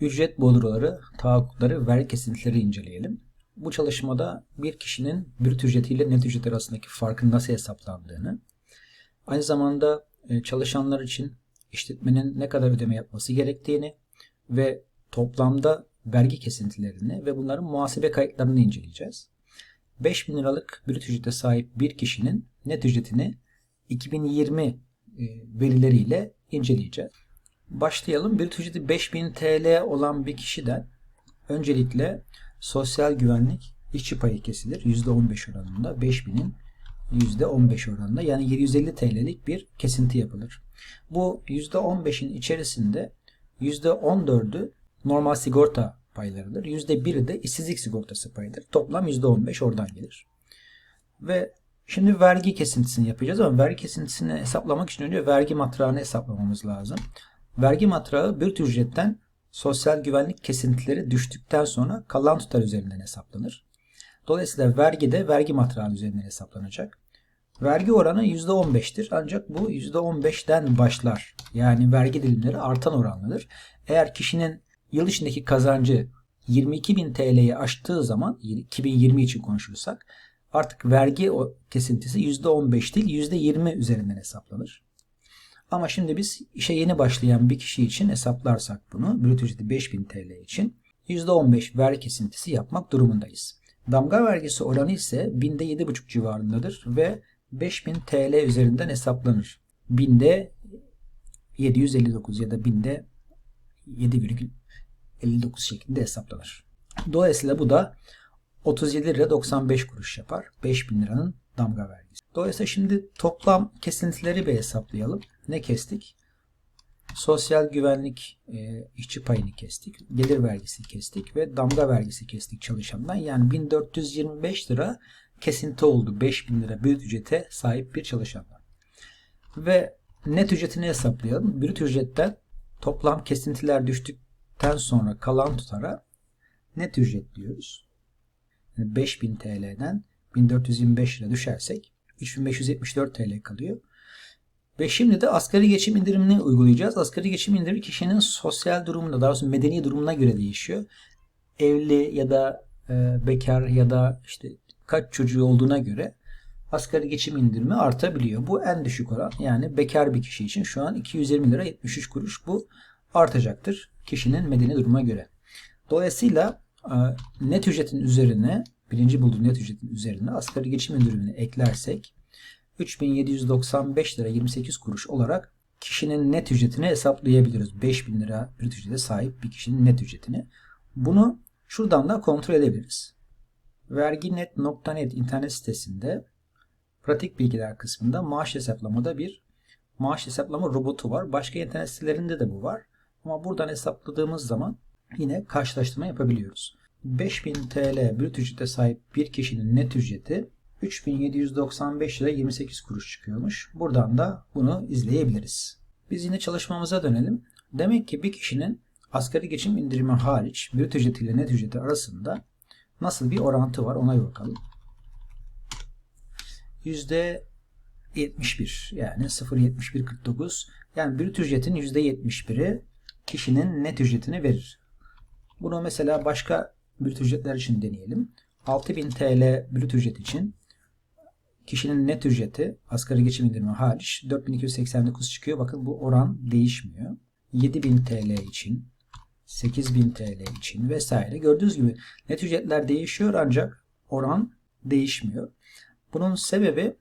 Ücret bordroları, tahakkukları, vergi kesintileri inceleyelim. Bu çalışmada bir kişinin brüt ücretiyle net ücret arasındaki farkın nasıl hesaplandığını, aynı zamanda e, çalışanlar için işletmenin ne kadar ödeme yapması gerektiğini ve toplamda vergi kesintilerini ve bunların muhasebe kayıtlarını inceleyeceğiz. 5000 liralık brüt ücrete sahip bir kişinin net ücretini 2020 e, verileriyle inceleyeceğiz. Başlayalım. Brüt ücreti 5000 TL olan bir kişiden öncelikle sosyal güvenlik işçi payı kesilir. %15 oranında 5000'in %15 oranında yani 750 TL'lik bir kesinti yapılır. Bu %15'in içerisinde %14'ü normal sigorta paylarıdır. %1'i de işsizlik sigortası payıdır. Toplam %15 oradan gelir. Ve şimdi vergi kesintisini yapacağız ama vergi kesintisini hesaplamak için önce vergi matrağını hesaplamamız lazım. Vergi matrağı bir ücretten sosyal güvenlik kesintileri düştükten sonra kalan tutar üzerinden hesaplanır. Dolayısıyla vergi de vergi matrağı üzerinden hesaplanacak. Vergi oranı %15'tir ancak bu %15'ten başlar. Yani vergi dilimleri artan oranlıdır. Eğer kişinin yıl içindeki kazancı 22.000 TL'yi aştığı zaman 2020 için konuşursak artık vergi kesintisi %15 değil %20 üzerinden hesaplanır. Ama şimdi biz işe yeni başlayan bir kişi için hesaplarsak bunu brüt ücreti 5000 TL için %15 vergi kesintisi yapmak durumundayız. Damga vergisi oranı ise binde 7,5 civarındadır ve 5000 TL üzerinden hesaplanır. Binde 759 ya da binde 7,59 şeklinde hesaplanır. Dolayısıyla bu da 37 lira 95 kuruş yapar. 5000 liranın damga vergisi. Dolayısıyla şimdi toplam kesintileri bir hesaplayalım. Ne kestik? Sosyal güvenlik e, işçi payını kestik. Gelir vergisi kestik ve damga vergisi kestik çalışandan. Yani 1425 lira kesinti oldu 5000 lira brüt ücrete sahip bir çalışandan. Ve net ücretini hesaplayalım. Brüt ücretten toplam kesintiler düştükten sonra kalan tutara net ücret diyoruz. Yani 5000 TL'den 1425 lira düşersek 3574 TL kalıyor. Ve şimdi de asgari geçim indirimini uygulayacağız. Asgari geçim indirimi kişinin sosyal durumuna, daha doğrusu medeni durumuna göre değişiyor. Evli ya da e, bekar ya da işte kaç çocuğu olduğuna göre asgari geçim indirimi artabiliyor. Bu en düşük oran. Yani bekar bir kişi için şu an 220 lira 73 kuruş. Bu artacaktır kişinin medeni duruma göre. Dolayısıyla e, net ücretin üzerine birinci bulduğu net ücretin üzerine asgari geçim indirimini eklersek 3795 lira 28 kuruş olarak kişinin net ücretini hesaplayabiliriz. 5000 lira bir ücrete sahip bir kişinin net ücretini. Bunu şuradan da kontrol edebiliriz. Verginet.net internet sitesinde pratik bilgiler kısmında maaş hesaplamada bir maaş hesaplama robotu var. Başka internet sitelerinde de bu var. Ama buradan hesapladığımız zaman yine karşılaştırma yapabiliyoruz. 5000 TL brüt ücrete sahip bir kişinin net ücreti 3795 lira 28 kuruş çıkıyormuş. Buradan da bunu izleyebiliriz. Biz yine çalışmamıza dönelim. Demek ki bir kişinin asgari geçim indirimi hariç brüt ücreti ile net ücreti arasında nasıl bir orantı var ona bakalım. %71 yani 0.7149 yani brüt ücretin %71'i kişinin net ücretini verir. Bunu mesela başka brüt ücretler için deneyelim. 6000 TL brüt ücret için kişinin net ücreti asgari geçim indirimi hariç 4289 çıkıyor. Bakın bu oran değişmiyor. 7000 TL için 8000 TL için vesaire. Gördüğünüz gibi net ücretler değişiyor ancak oran değişmiyor. Bunun sebebi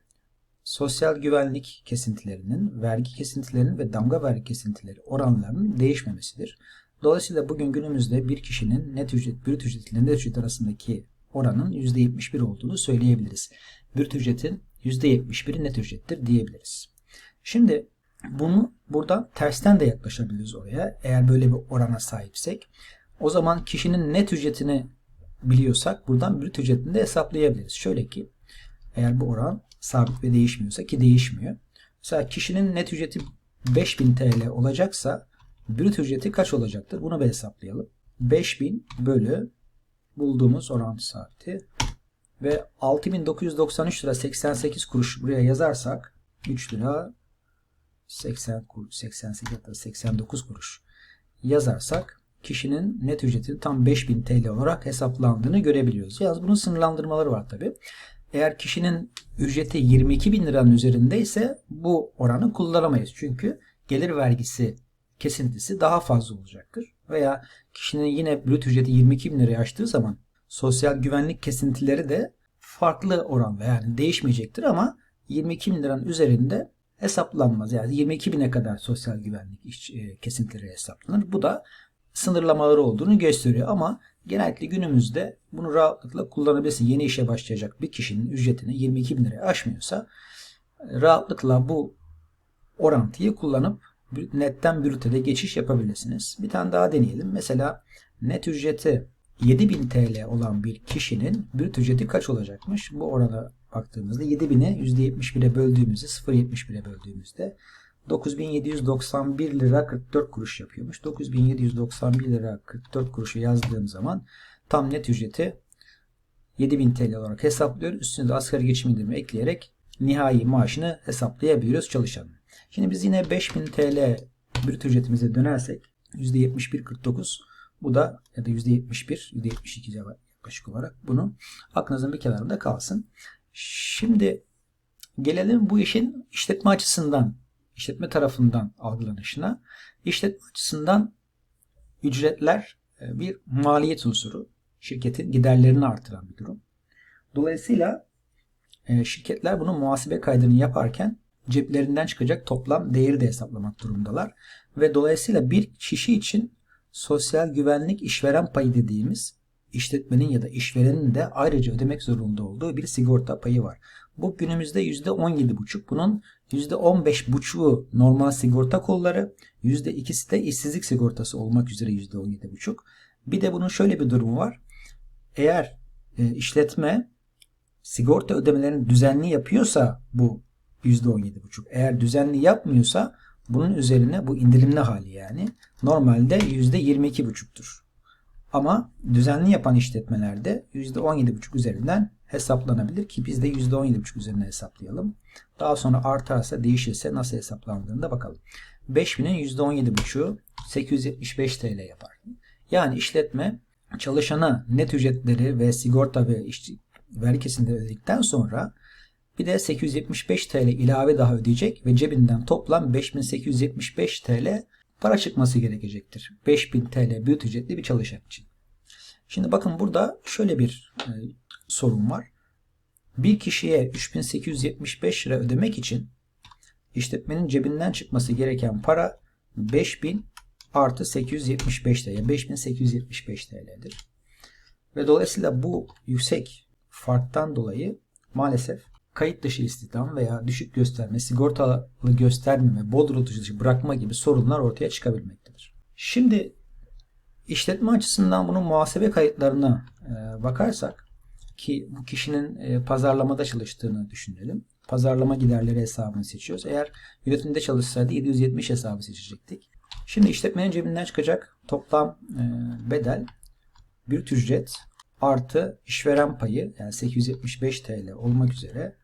sosyal güvenlik kesintilerinin, vergi kesintilerinin ve damga vergi kesintileri oranlarının değişmemesidir. Dolayısıyla bugün günümüzde bir kişinin net ücret, brüt ücret ile net ücret arasındaki oranın %71 olduğunu söyleyebiliriz. Brüt ücretin %71'i net ücrettir diyebiliriz. Şimdi bunu buradan tersten de yaklaşabiliriz oraya. Eğer böyle bir orana sahipsek. O zaman kişinin net ücretini biliyorsak buradan brüt ücretini de hesaplayabiliriz. Şöyle ki eğer bu oran sabit ve değişmiyorsa ki değişmiyor. Mesela kişinin net ücreti 5000 TL olacaksa brüt ücreti kaç olacaktır? Bunu bir hesaplayalım. 5000 bölü bulduğumuz orantı saati ve 6993 lira 88 kuruş buraya yazarsak 3 lira 80 kuruş 88 lira 89 kuruş yazarsak kişinin net ücreti tam 5000 TL olarak hesaplandığını görebiliyoruz. Yalnız bunun sınırlandırmaları var tabi. Eğer kişinin ücreti 22 bin liranın üzerindeyse bu oranı kullanamayız. Çünkü gelir vergisi kesintisi daha fazla olacaktır. Veya kişinin yine brüt ücreti 22 bin liraya aştığı zaman sosyal güvenlik kesintileri de farklı oranda yani değişmeyecektir ama 22 bin liranın üzerinde hesaplanmaz. Yani 22 bine kadar sosyal güvenlik iş, e, kesintileri hesaplanır. Bu da sınırlamaları olduğunu gösteriyor ama genellikle günümüzde bunu rahatlıkla kullanabilirsin. Yeni işe başlayacak bir kişinin ücretini 22 bin liraya aşmıyorsa rahatlıkla bu orantıyı kullanıp netten brüte geçiş yapabilirsiniz. Bir tane daha deneyelim. Mesela net ücreti 7000 TL olan bir kişinin brüt ücreti kaç olacakmış? Bu orana baktığımızda 7000'e %71'e böldüğümüzde 0.71'e böldüğümüzde 9791 lira 44 kuruş yapıyormuş. 9791 lira 44 kuruşu yazdığım zaman tam net ücreti 7000 TL olarak hesaplıyoruz. Üstüne de asgari geçim indirimi ekleyerek nihai maaşını hesaplayabiliyoruz çalışanın. Şimdi biz yine 5000 TL brüt ücretimize dönersek %71.49 bu da ya da %71, %72 yaklaşık olarak bunu aklınızın bir kenarında kalsın. Şimdi gelelim bu işin işletme açısından, işletme tarafından algılanışına. İşletme açısından ücretler e, bir maliyet unsuru. Şirketin giderlerini artıran bir durum. Dolayısıyla e, şirketler bunun muhasebe kaydını yaparken ceplerinden çıkacak toplam değeri de hesaplamak durumundalar. Ve dolayısıyla bir kişi için sosyal güvenlik işveren payı dediğimiz işletmenin ya da işverenin de ayrıca ödemek zorunda olduğu bir sigorta payı var. Bu günümüzde %17,5. Bunun %15,5'u normal sigorta kolları, %2'si de işsizlik sigortası olmak üzere %17,5. Bir de bunun şöyle bir durumu var. Eğer e, işletme sigorta ödemelerini düzenli yapıyorsa bu %17,5. Eğer düzenli yapmıyorsa bunun üzerine bu indirimli hali yani normalde %22,5'tur. Ama düzenli yapan işletmelerde %17,5 üzerinden hesaplanabilir ki biz de %17,5 üzerinden hesaplayalım. Daha sonra artarsa değişirse nasıl hesaplandığını da bakalım. 5000'in %17,5'u 875 TL yapar. Yani işletme çalışana net ücretleri ve sigorta ve işçi vergi ödedikten sonra bir de 875 TL ilave daha ödeyecek ve cebinden toplam 5875 TL para çıkması gerekecektir. 5000 TL büyük ücretli bir çalışan için. Şimdi bakın burada şöyle bir e, sorun var. Bir kişiye 3875 lira ödemek için işletmenin cebinden çıkması gereken para 5000 artı 875 TL. 5875 TL'dir. Ve dolayısıyla bu yüksek farktan dolayı maalesef kayıt dışı istihdam veya düşük gösterme, sigortalı göstermeme, bodrum dışı bırakma gibi sorunlar ortaya çıkabilmektedir. Şimdi işletme açısından bunun muhasebe kayıtlarına e, bakarsak ki bu kişinin e, pazarlamada çalıştığını düşünelim. Pazarlama giderleri hesabını seçiyoruz. Eğer üretimde çalışsaydı 770 hesabı seçecektik. Şimdi işletmenin cebinden çıkacak toplam e, bedel bir ücret artı işveren payı yani 875 TL olmak üzere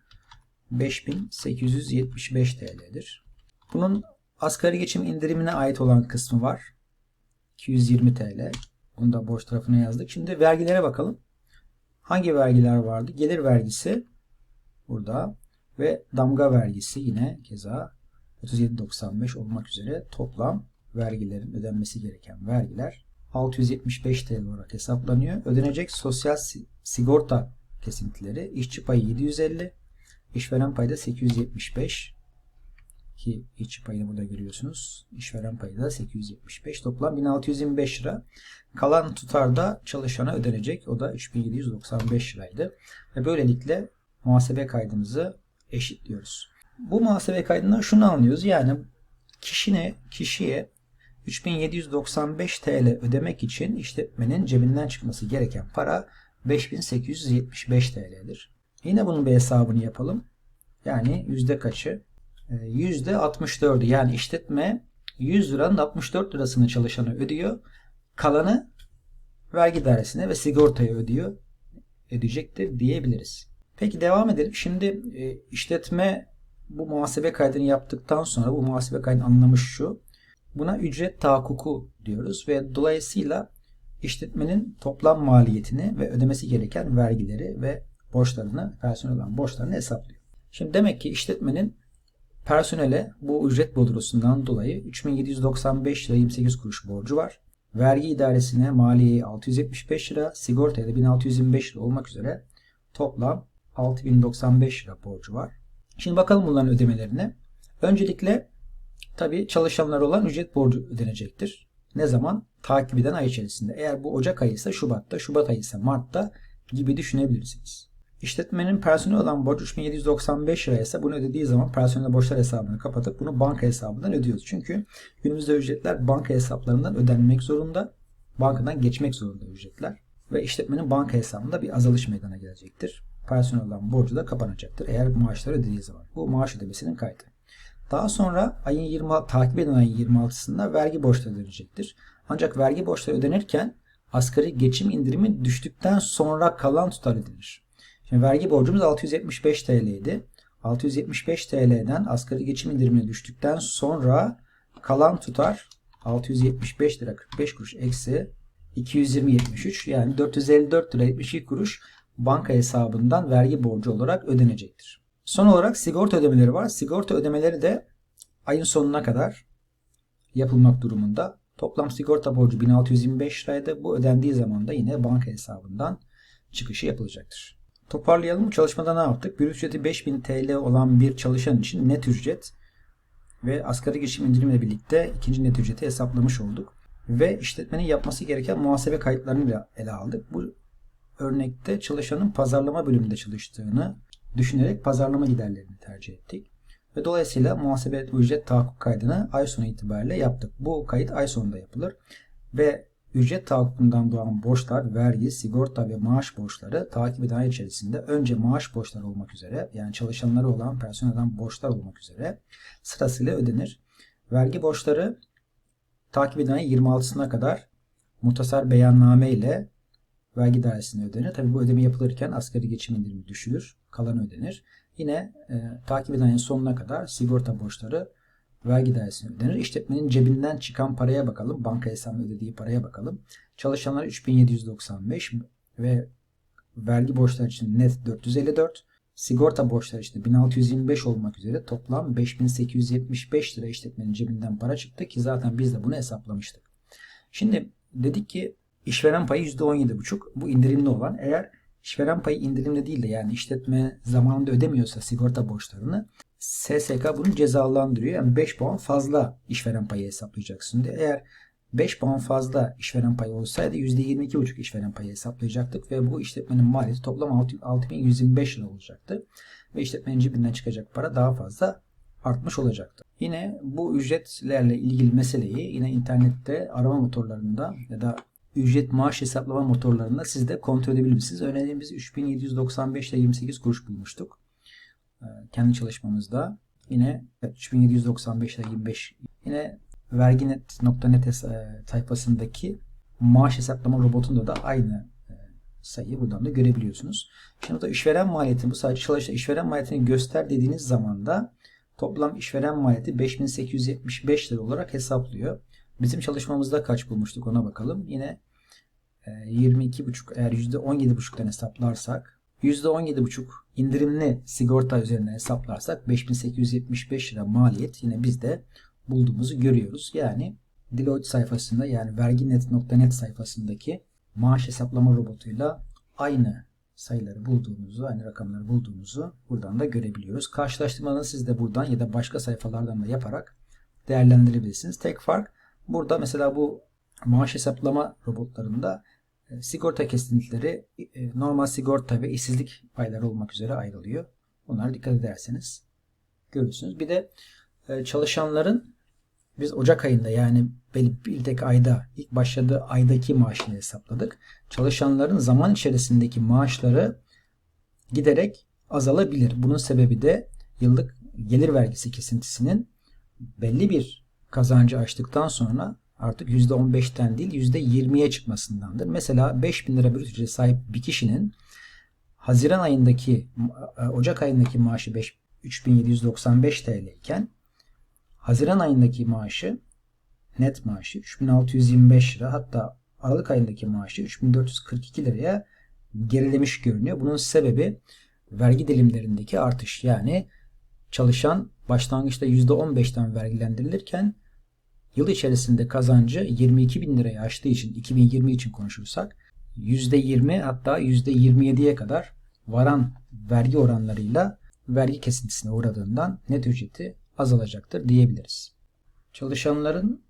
5875 TL'dir. Bunun asgari geçim indirimine ait olan kısmı var. 220 TL. Bunu da borç tarafına yazdık. Şimdi vergilere bakalım. Hangi vergiler vardı? Gelir vergisi burada ve damga vergisi yine keza 37.95 olmak üzere toplam vergilerin ödenmesi gereken vergiler 675 TL olarak hesaplanıyor. Ödenecek sosyal sigorta kesintileri işçi payı 750, İşveren payı da 875 ki işçi payını burada görüyorsunuz. İşveren payı da 875. Toplam 1625 lira. Kalan tutar da çalışana ödenecek. O da 3795 liraydı. Ve böylelikle muhasebe kaydımızı eşitliyoruz. Bu muhasebe kaydından şunu anlıyoruz. Yani kişine, kişiye 3795 TL ödemek için işletmenin cebinden çıkması gereken para 5875 TL'dir. Yine bunun bir hesabını yapalım. Yani yüzde kaçı? Ee, yüzde 64'ü. Yani işletme 100 liranın 64 lirasını çalışanı ödüyor. Kalanı vergi dairesine ve sigortaya ödüyor. Ödeyecektir diyebiliriz. Peki devam edelim. Şimdi e, işletme bu muhasebe kaydını yaptıktan sonra bu muhasebe kaydının anlamı şu. Buna ücret tahakkuku diyoruz ve dolayısıyla işletmenin toplam maliyetini ve ödemesi gereken vergileri ve borçlarını, personel olan borçlarını hesaplıyor. Şimdi demek ki işletmenin personele bu ücret bodrosundan dolayı 3795 lira 28 kuruş borcu var. Vergi idaresine maliyeye 675 lira, sigortaya da 1625 lira olmak üzere toplam 6095 lira borcu var. Şimdi bakalım bunların ödemelerine. Öncelikle tabi çalışanlar olan ücret borcu ödenecektir. Ne zaman? Takip eden ay içerisinde. Eğer bu Ocak ayı ise Şubat'ta, Şubat ayı ise Mart'ta gibi düşünebilirsiniz. İşletmenin personel olan borç 3795 lira ise bunu ödediği zaman personel borçlar hesabını kapatıp bunu banka hesabından ödüyoruz. Çünkü günümüzde ücretler banka hesaplarından ödenmek zorunda. Bankadan geçmek zorunda ücretler. Ve işletmenin banka hesabında bir azalış meydana gelecektir. Personel olan borcu da kapanacaktır eğer maaşları ödediği zaman. Bu maaş ödemesinin kaydı. Daha sonra ayın 20 takip eden ayın 26'sında vergi borçları ödenecektir. Ancak vergi borçları ödenirken asgari geçim indirimi düştükten sonra kalan tutar ödenir. Şimdi vergi borcumuz 675 TL idi. 675 TL'den asgari geçim indirimine düştükten sonra kalan tutar 675 lira 45 kuruş eksi 220.73 yani 454 lira 72 kuruş banka hesabından vergi borcu olarak ödenecektir. Son olarak sigorta ödemeleri var. Sigorta ödemeleri de ayın sonuna kadar yapılmak durumunda. Toplam sigorta borcu 1625 liraydı. Bu ödendiği zaman da yine banka hesabından çıkışı yapılacaktır. Toparlayalım. Çalışmada ne yaptık? Bir ücreti 5000 TL olan bir çalışan için net ücret ve asgari geçim indirimiyle birlikte ikinci net ücreti hesaplamış olduk. Ve işletmenin yapması gereken muhasebe kayıtlarını ele aldık. Bu örnekte çalışanın pazarlama bölümünde çalıştığını düşünerek pazarlama giderlerini tercih ettik. Ve dolayısıyla muhasebe ücret tahakkuk kaydını ay sonu itibariyle yaptık. Bu kayıt ay sonunda yapılır. Ve ücret tahakkukundan doğan borçlar, vergi, sigorta ve maaş borçları takip eden içerisinde önce maaş borçları olmak üzere yani çalışanları olan personelden borçlar olmak üzere sırasıyla ödenir. Vergi borçları takip eden ay 26'sına kadar mutasar beyanname ile vergi dairesine ödenir. Tabi bu ödeme yapılırken asgari geçim indirimi düşülür. Kalan ödenir. Yine e, takip eden sonuna kadar sigorta borçları vergi dairesine ödenir. İşletmenin cebinden çıkan paraya bakalım. Banka hesabına ödediği paraya bakalım. Çalışanlar 3795 ve vergi borçları için net 454. Sigorta borçları işte 1625 olmak üzere toplam 5875 lira işletmenin cebinden para çıktı ki zaten biz de bunu hesaplamıştık. Şimdi dedik ki işveren payı %17,5 bu indirimli olan. Eğer işveren payı indirimli değil de yani işletme zamanında ödemiyorsa sigorta borçlarını SSK bunu cezalandırıyor. Yani 5 puan fazla işveren payı hesaplayacaksın diye. Eğer 5 puan fazla işveren payı olsaydı %22,5 işveren payı hesaplayacaktık ve bu işletmenin maliyeti toplam 6125 lira olacaktı. Ve işletmenin cebinden çıkacak para daha fazla artmış olacaktı. Yine bu ücretlerle ilgili meseleyi yine internette arama motorlarında ya da ücret maaş hesaplama motorlarında siz de kontrol edebilirsiniz. Örneğin biz 3795 ile 28 kuruş bulmuştuk. Ee, kendi çalışmamızda. Yine 3795 ile 25 yine verginet.net e, sayfasındaki maaş hesaplama robotunda da aynı e, sayıyı buradan da görebiliyorsunuz. Şimdi burada işveren maliyeti bu sadece çalışan işveren maliyetini göster dediğiniz zaman da toplam işveren maliyeti 5875 lira olarak hesaplıyor. Bizim çalışmamızda kaç bulmuştuk ona bakalım. Yine 22,5 e, eğer %17,5'tan hesaplarsak %17,5 indirimli sigorta üzerinden hesaplarsak 5875 lira maliyet yine biz de bulduğumuzu görüyoruz. Yani Deloitte sayfasında yani verginet.net sayfasındaki maaş hesaplama robotuyla aynı sayıları bulduğumuzu, aynı rakamları bulduğumuzu buradan da görebiliyoruz. Karşılaştırmalarını siz de buradan ya da başka sayfalardan da yaparak değerlendirebilirsiniz. Tek fark burada mesela bu maaş hesaplama robotlarında sigorta kesintileri e, normal sigorta ve işsizlik payları olmak üzere ayrılıyor. Bunlara dikkat ederseniz görürsünüz. Bir de e, çalışanların biz Ocak ayında yani bir tek ayda ilk başladığı aydaki maaşını hesapladık. Çalışanların zaman içerisindeki maaşları giderek azalabilir. Bunun sebebi de yıllık gelir vergisi kesintisinin belli bir kazancı açtıktan sonra artık %15'ten değil %20'ye çıkmasındandır. Mesela 5000 lira bir ücrete sahip bir kişinin Haziran ayındaki e, Ocak ayındaki maaşı 3795 TL iken Haziran ayındaki maaşı net maaşı 3625 lira hatta Aralık ayındaki maaşı 3442 liraya gerilemiş görünüyor. Bunun sebebi vergi dilimlerindeki artış. Yani çalışan başlangıçta %15'ten vergilendirilirken yıl içerisinde kazancı 22 bin lirayı aştığı için 2020 için konuşursak %20 hatta %27'ye kadar varan vergi oranlarıyla vergi kesintisine uğradığından net ücreti azalacaktır diyebiliriz. Çalışanların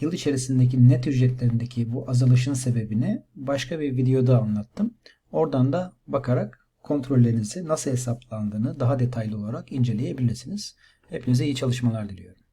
yıl içerisindeki net ücretlerindeki bu azalışın sebebini başka bir videoda anlattım. Oradan da bakarak kontrollerinizi nasıl hesaplandığını daha detaylı olarak inceleyebilirsiniz. Hepinize iyi çalışmalar diliyorum.